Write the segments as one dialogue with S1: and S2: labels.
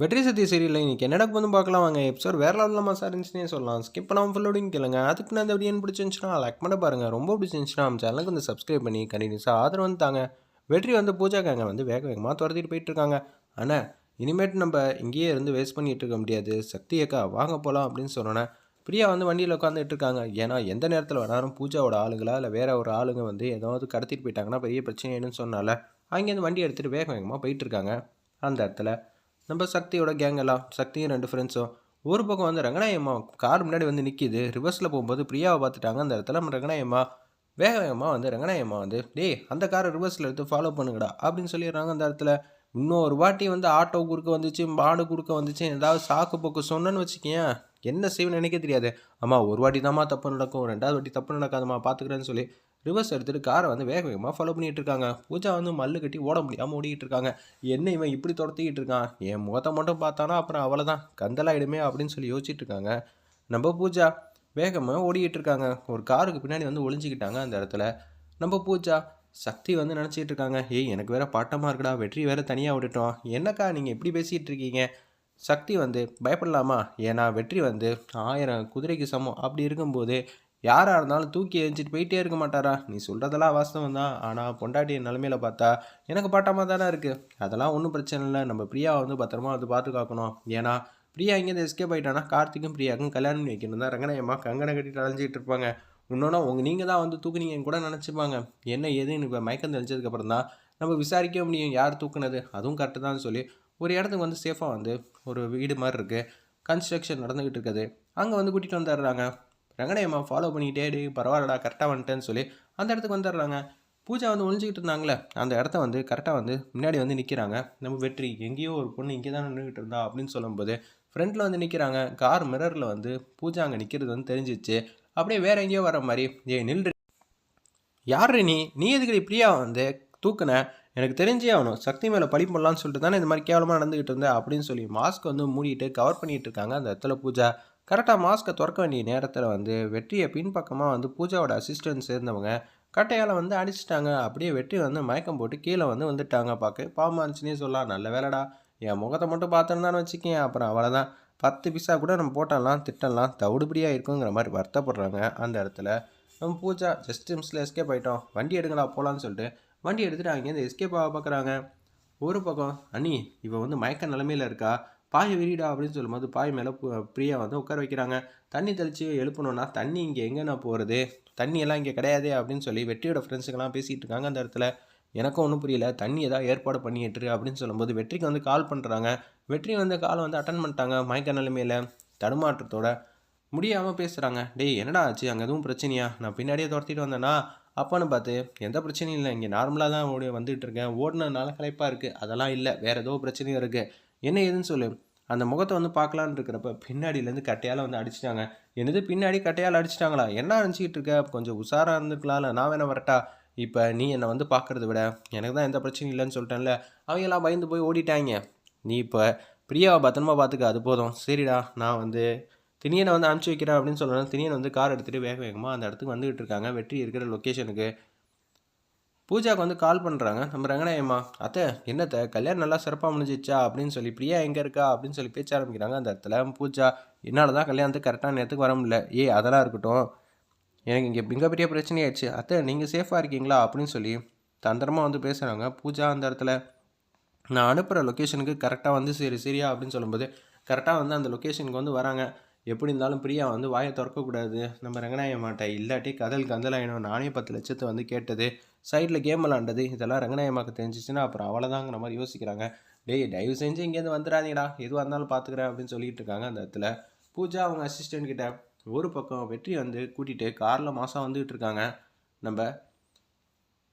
S1: வெற்றி சத்தி சீரியல் இன்னைக்கு என்னடா வந்து பார்க்கலாம் வாங்க எபிசோட் வேற லெவலில் மாசா இருந்துச்சுன்னே சொல்லலாம். ஸ்கிப் பண்ணாமல் ஃபுல்லோடையும் கேளுங்க. அதுக்கு நான் இந்த வீடியோ பிடிச்சிருந்துச்சுன்னா லைக் பண்ண பாருங்க. ரொம்ப பிடிச்சிருந்துச்சுன்னா நம்ம சேனலுக்கு வந்து சப்ஸ்கிரைப் பண்ணி கண்டினியூஸாக ஆதரவு வந்து தாங்க. வெற்றி வந்து பூஜாக்காங்க வந்து வேக வேகமாக துரத்திட்டு போயிட்டுருக்காங்க. ஆனால் இனிமேட்டு நம்ம இங்கேயே இருந்து வேஸ்ட் பண்ணிகிட்டு இருக்க முடியாது. சக்தி அக்கா வாங்க போகலாம் அப்படின்னு சொன்னோன்னே பிரியா வந்து வண்டியில் உட்காந்துட்டு இருக்காங்க. ஏன்னா எந்த நேரத்தில் வேணாலும் பூஜாவோட ஆளுங்களா இல்லை வேற ஒரு ஆளுங்க வந்து ஏதாவது கடத்திட்டு போயிட்டாங்கன்னா பெரிய பிரச்சனை என்னன்னு சொன்னால அங்கேருந்து வண்டி எடுத்துகிட்டு வேக வேகமாக போயிட்டுருக்காங்க. அந்த இடத்துல நம்ம சக்தியோட கேங் எல்லாம் சக்தியும் ரெண்டு ஃப்ரெண்ட்ஸும் ஒரு பக்கம் வந்து ரங்கநாயம்மா கார் முன்னாடி வந்து நிற்கிது ரிவர்ஸில் போகும்போது பிரியாவை பார்த்துட்டாங்க அந்த இடத்துல. நம்ம ரங்கநாயம்மா வேக வேகமாக வந்து ரங்கநாயம்மா வந்து டேய் அந்த காரை ரிவர்ஸில் எடுத்து ஃபாலோ பண்ணுங்கடா அப்படின்னு சொல்லிடுறாங்க அந்த இடத்துல. இன்னும் ஒரு வாட்டி வந்து ஆட்டோ குறுக்க வந்துச்சு மாடு குறுக்க வந்துச்சு ஏதாவது சாக்கு போக்கு சொன்னேன்னு வச்சுக்கேன் என்ன செய்வேன்னு நினைக்க தெரியாது. அம்மா ஒரு வாட்டி தான்மா தப்பு நடக்கும் ரெண்டாவது வாட்டி தப்பு நடக்காதம்மா பார்த்துக்கிறேன்னு சொல்லி ரிவர்ஸ் எடுத்துகிட்டு காரை வந்து வேக வேகமாக ஃபாலோ பண்ணிகிட்டு இருக்காங்க பூஜா வந்து மல்லு கட்டி ஓட முடியாமல் ஓடிக்கிட்டு இருக்காங்க என்ன இவன் இப்படி துரத்திக்கிட்டு இருக்கான். என் முகத்தை மட்டும் பார்த்தானா அப்புறம் அவ்வளோதான் கந்தலாயிடுமே அப்படின்னு சொல்லி யோசிச்சுட்டு இருக்காங்க நம்ம பூஜா வேகமாக ஓடிக்கிட்டு இருக்காங்க ஒரு காருக்கு பின்னாடி வந்து ஒளிஞ்சிக்கிட்டாங்க அந்த இடத்துல. நம்ம பூஜா சக்தி வந்து நினச்சிட்டு இருக்காங்க ஏய் எனக்கு வேறு பாட்டமாக இருக்குடா. வெற்றி வேற தனியாக விட்டுட்டோம். என்னக்கா நீங்கள் எப்படி பேசிகிட்டு இருக்கீங்க சக்தி வந்து பயப்படலாமா? ஏன்னா வெற்றி வந்து ஆயிரம் குதிரைக்கு சமம். அப்படி இருக்கும்போது யாராக இருந்தாலும் தூக்கி எரிஞ்சிட்டு போயிட்டே இருக்க மாட்டாரா? நீ சொல்கிறதெல்லாம் வாஸ்தவம் தான் ஆனால் பொண்டாட்டி நிலமையில பார்த்தா எனக்கு பாட்டாமல் தானே இருக்குது அதெல்லாம் ஒன்றும் பிரச்சனை இல்லை. நம்ம பிரியாவை வந்து பத்திரமா வந்து பாதுகாக்கணும் ஏன்னா பிரியா இங்கேருந்து எஸ்கேப் ஆகிட்டானா கார்த்திக்கும் பிரியாக்கும் கல்யாணம் வைக்கணும் தான். ரங்கநாயம்மா கங்கனை கட்டிட்டு அலைஞ்சிட்டு இருப்பாங்க. இன்னொன்று உங்கள் நீங்கள் தான் வந்து தூக்குனீங்கன்னு கூட நினச்சிப்பாங்க. என்ன ஏதுன்னு இப்போ மயக்கம் தெளிச்சதுக்கப்புறம் தான் நம்ம விசாரிக்க முடியும் யார் தூக்குனது. அதுவும் கரெக்டு தான் சொல்லி ஒரு இடத்துக்கு வந்து சேஃபாக வந்து ஒரு வீடு மாதிரி இருக்குது கன்ஸ்ட்ரக்ஷன் நடந்துக்கிட்டு இருக்குது. அங்கே வந்து கூட்டிகிட்டு வந்துடுறாங்க. ரங்கனையம்மா ஃபாலோ பண்ணிக்கிட்டே டே பரவாயில்லடா கரெக்டாக வந்துட்டேன்னு சொல்லி அந்த இடத்துக்கு வந்துடுறாங்க. பூஜா வந்து ஒழிஞ்சிக்கிட்டு இருந்தாங்களே அந்த இடத்த வந்து கரெக்டாக வந்து முன்னாடி வந்து நிற்கிறாங்க நம்ம வெற்றி எங்கேயோ ஒரு பொண்ணு இங்கே தான் நின்றுக்கிட்டு இருந்தா அப்படின்னு சொல்லும்போது ஃப்ரண்ட்டில் வந்து நிற்கிறாங்க கார் மிரரில் வந்து பூஜா அங்கே நிற்கிறது வந்து தெரிஞ்சிச்சு. அப்படியே வேற எங்கேயோ வர மாதிரி ஏ நில்று. யாரு நீ? நீ எதுக்கு இப்படியா வந்து தூக்குன? எனக்கு தெரிஞ்சே ஆகணும். சக்தி மேலே பழி போடலான்னு சொல்லிட்டு தானே இந்த மாதிரி கேவலமாக நடந்துக்கிட்டு இருந்தேன் அப்படின்னு சொல்லி மாஸ்க் வந்து மூடிட்டு கவர் பண்ணிகிட்டு இருக்காங்க அந்த இடத்துல பூஜா. கரெக்டாக மாஸ்க்கை திறக்க வேண்டிய நேரத்தில் வந்து வெற்றியை பின்பக்கமாக வந்து பூஜாவோட அசிஸ்டன்ட் சேர்ந்தவங்க கட்டையால் வந்து அடிச்சிட்டாங்க. அப்படியே வெற்றி வந்து மயக்கம் போட்டு கீழே வந்து வந்துட்டாங்க பார்க்க பாமாச்சுன்னே இருந்துச்சுன்னே சொல்லலாம். நல்ல வேலைடா. என் முகத்தை மட்டும் பார்த்துருந்தான்னு வச்சுக்கேன் அப்புறம் அவ்வளோதான் பத்து பிசா கூட நம்ம போட்டலாம் திட்டலாம். தவிடுபடியாக இருக்குங்கிற மாதிரி வருத்தப்படுறாங்க. அந்த இடத்துல நம்ம பூஜா ஜஸ்ட் நிமிஷத்தில் எஸ்கேப் ஆகிட்டோம் வண்டி எடுங்களா போகலான்னு சொல்லிட்டு வண்டி எடுத்துகிட்டு அங்கேருந்து எஸ்கேப் ஆக பார்க்குறாங்க. ஒரு பக்கம் அண்ணி இவ வந்து மயக்க நிலமையில இருக்கா? பாய் விரிடா அப்படின்னு சொல்லும்போது பாய் மேலே பிரியா வந்து உட்கார வைக்கிறாங்க. தண்ணி தெளித்து எழுப்பணும்னா தண்ணி இங்கே எங்கேண்ணா போகிறது தண்ணி எல்லாம் இங்கே கிடையாதே அப்படின்னு சொல்லி வெற்றியோட ஃப்ரெண்ட்ஸுக்கெல்லாம் பேசிகிட்டு இருக்காங்க அந்த இடத்துல. எனக்கும் ஒன்றும் புரியல. தண்ணி ஏதாவது ஏற்பாடு பண்ணிட்டுரு அப்படின்னு சொல்லும்போது வெற்றிக்கு வந்து கால் பண்ணுறாங்க வெற்றி வந்து காலை வந்து அட்டன் பண்ணிட்டாங்க மயக்க நிலைமையில். தடுமாற்றத்தோட முடியாமல் பேசுகிறாங்க டேய் என்னடா ஆச்சு? அங்கே எதுவும் பிரச்சனையா? நான் பின்னாடியே துரத்திட்டு வந்தேன்னா அப்பான்னு பார்த்து எந்த பிரச்சனையும் இல்லை. இங்கே நார்மலாக தான் ஓடி வந்துகிட்டு இருக்கேன். ஓடினதுனால களைப்பாக இருக்குது அதெல்லாம் இல்லை. வேறு ஏதோ பிரச்சனையும் இருக்குது என்ன ஏதுன்னு சொல்லு. அந்த முகத்தை வந்து பார்க்கலான்னு இருக்கிறப்ப பின்னாடியிலேருந்து கட்டையால் வந்து அடிச்சிட்டாங்க. என்னது பின்னாடி கட்டையால் அடிச்சிட்டாங்களா? என்ன நினச்சிக்கிட்டு இருக்க? கொஞ்சம் உஷாராக இருந்துக்கலாம்ல நான் வேணா வரட்டா. இப்போ நீ என்னை வந்து பார்க்குறத விட எனக்கு தான் எந்த பிரச்சனையும் இல்லைன்னு சொல்லிட்டேன்ல. அவங்கெல்லாம் பயந்து போய் ஓடிட்டாங்க. நீ இப்போ பிரியாவை பத்திரமா பார்த்துக்க. அது போதும். சரிடா. நான் வந்து திணியனை வந்து அனுப்பிச்சி வைக்கிறேன் அப்படின்னு சொல்லணும் திணியன் வந்து கார் எடுத்துகிட்டு வேக வேகமாக அந்த இடத்துக்கு வந்துகிட்டு இருக்காங்க. வெற்றி இருக்கிற லொக்கேஷனுக்கு பூஜாவுக்கு வந்து கால் பண்ணுறாங்க நம்ம ரங்கநாயம்மா அத்தை என்னத்தை கல்யாணம் நல்லா சிறப்பாக முடிஞ்சிச்சா? அப்படின்னு சொல்லி பிரியா எங்கே இருக்கா? அப்படின்னு சொல்லி பேச்ச ஆரம்பிக்கிறாங்க. அந்த இடத்துல பூஜா என்னால் தான் கல்யாணத்துக்கு கரெக்டான நேரத்துக்கு வர முடியல. ஏ அதெல்லாம் இருக்கட்டும். எனக்கு இங்கே மிகப்பெரிய பிரச்சனையாச்சு அத்தை நீங்கள் சேஃபாக இருக்கீங்களா? அப்படின்னு சொல்லி தந்திரமாக வந்து பேசுகிறாங்க பூஜா அந்த இடத்துல நான் அனுப்புகிற லொக்கேஷனுக்கு கரெக்டாக வந்து சரி சரியா? அப்படின்னு சொல்லும்போது கரெக்டாக வந்து அந்த லொக்கேஷனுக்கு வந்து வராங்க. எப்படி இருந்தாலும் பிரியா வந்து வாயை திறக்கக்கூடாது. நம்ம ரங்கநாய மாட்டேன் இல்லாட்டி கதல் கந்தலாயினும் நானே பத்து லட்சத்தை வந்து கேட்டது சைடில் கேம் விளாண்டது இதெல்லாம் ரங்கநாயமாக்கு தெரிஞ்சிச்சுன்னா அப்புறம் அவ்வளோதாங்கிற மாதிரி யோசிக்கிறாங்க. டேய் தயவு செஞ்சு இங்கேருந்து வந்துடாதீங்கடா. எதுவாக இருந்தாலும் பார்த்துக்கிறேன் அப்படின்னு சொல்லிட்டு இருக்காங்க அந்த இடத்துல. பூஜா அவங்க அசிஸ்டன்ட் கிட்ட ஒரு பக்கம் வெற்றி வந்து கூட்டிகிட்டு காரில் மாதம் வந்துகிட்டு இருக்காங்க. நம்ம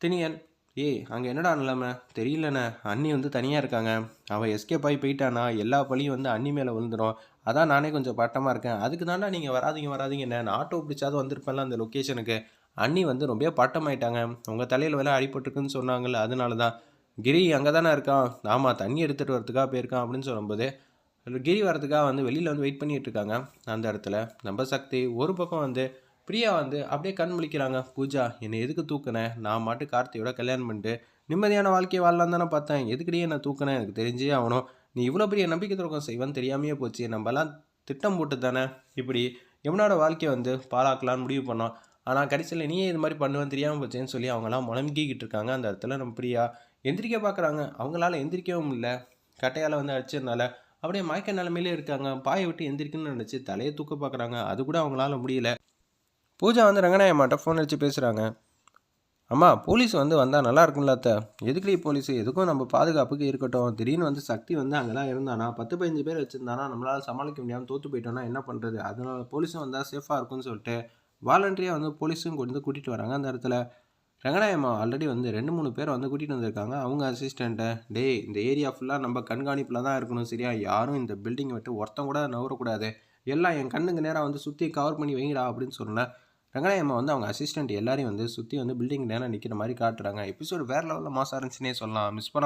S1: தினியன் ஏய் அங்கே என்னடா நிலைமை? தெரியலண்ணே. அண்ணி வந்து தனியாக இருக்காங்க. அவள் எஸ்கேப் ஆகி போயிட்டானா? எல்லா பழியும் வந்து அண்ணி மேலே விழுந்துடும் அதான் நானே கொஞ்சம் பட்டமாக இருக்கேன். அதுக்கு தாண்டா நீங்கள் வராதிங்க வராதிங்க நான் ஆட்டோ பிடிச்சாவது வந்திருப்பேன்ல அந்த லொக்கேஷனுக்கு அண்ணி வந்து ரொம்ப பட்டமாயிட்டாங்க உங்கள் தலையில் வேலை அடிபட்டுருக்குன்னு சொன்னாங்கல்ல அதனால தான் கிரி அங்கே தானே இருக்கான். ஆமாம் தண்ணி எடுத்துகிட்டு வரதுக்காக போயிருக்கான் அப்படின்னு சொல்லும்போது கிரி வரதுக்காக வந்து வெளியில் வந்து வெயிட் பண்ணிகிட்டு இருக்காங்க. அந்த இடத்துல நம்ம சக்தி ஒரு பக்கம் வந்து பிரியா வந்து அப்படியே கண் முழிக்கிறாங்க. பூஜா என்னை எதுக்கு தூக்கினேன் நான் மாட்டு கார்த்தியோட கல்யாணம் பண்ணிட்டு நிம்மதியான வாழ்க்கையை வாழலாம் தானே பார்த்தேன். எதுக்கடியே நான் தூக்கினேன் எனக்கு தெரிஞ்சே ஆகணும். நீ இவ்வளோ பெரிய நம்பிக்கை துறக்கம் செய்வான்னு தெரியாமையே போச்சு. நம்மலாம் திட்டம் போட்டு தானே? இப்படி எவனோட வாழ்க்கையை வந்து பாழாக்கலான்னு முடிவு பண்ணோம். ஆனால் கடைசியில் நீயே இது மாதிரி பண்ணுவேன் தெரியாமல் போச்சேன்னு சொல்லி அவங்களாம் முழங்கிக்கிட்டு இருக்காங்க. அந்த இடத்துல நம்ம பிரியா எந்திரிக்க பார்க்குறாங்க அவங்களால எந்திரிக்கவும் இல்லை. கட்டையால் வந்து அடிச்சதுனால அப்படியே மயக்க நிலமையிலே இருக்காங்க. பாயை விட்டு எந்திரிக்கணும்னு நினச்சி தலையை தூக்க பார்க்குறாங்க அது கூட அவங்களால முடியல. பூஜா வந்து ரங்கநாயம்மாட்ட ஃபோன் அடித்து பேசுகிறாங்க அம்மா போலீஸ் வந்து வந்தால் நல்லா இருக்கும்ல அத்தை. எதுக்குடி போலீஸ் எதுக்கும் நம்ம பாதுகாப்புக்கு இருக்கட்டும். திடீர்னு வந்து சக்தி வந்து அங்கே தான் இருந்தானா? பத்து பதினஞ்சு பேர் வச்சுருந்தானா? நம்மளால் சமாளிக்க முடியாமல் தோற்று போயிட்டோம்னா என்ன பண்ணுறது அதனால போலீஸும் வந்தால் சேஃபாக இருக்கும்னு சொல்லிட்டு வாலண்டரியாக வந்து போலீஸும் கொண்டு வந்து கூட்டிகிட்டு வராங்க அந்த இடத்துல. ரங்கநாயம்மா ஆல்ரெடி வந்து ரெண்டு மூணு பேர் வந்து கூட்டிகிட்டு வந்திருக்காங்க. அவங்க அசிஸ்டண்ட்டை டேய் இந்த ஏரியா ஃபுல்லாக நம்ம கண்காணிப்பில் தான் இருக்கணும் சரியா? யாரும் இந்த பில்டிங்கை விட்டு ஒருத்தன் கூட நவரக்கூடாது எல்லாம் என் கண்ணுக்கு நேராக வந்து சுற்றி கவர் பண்ணி வைங்கடா அப்படின்னு சொன்னேன் ரங்கநாயம்மா வந்து அவங்க அசிஸ்டண்ட் எல்லாரையும் வந்து சுற்றி வந்து பில்டிங் நேரம் நிற்கிற மாதிரி காட்டுறாங்க. எபிசோடு வேறு லெவலில் மாசாக இருந்துச்சுன்னே சொல்லலாம். மிஸ் பண்ண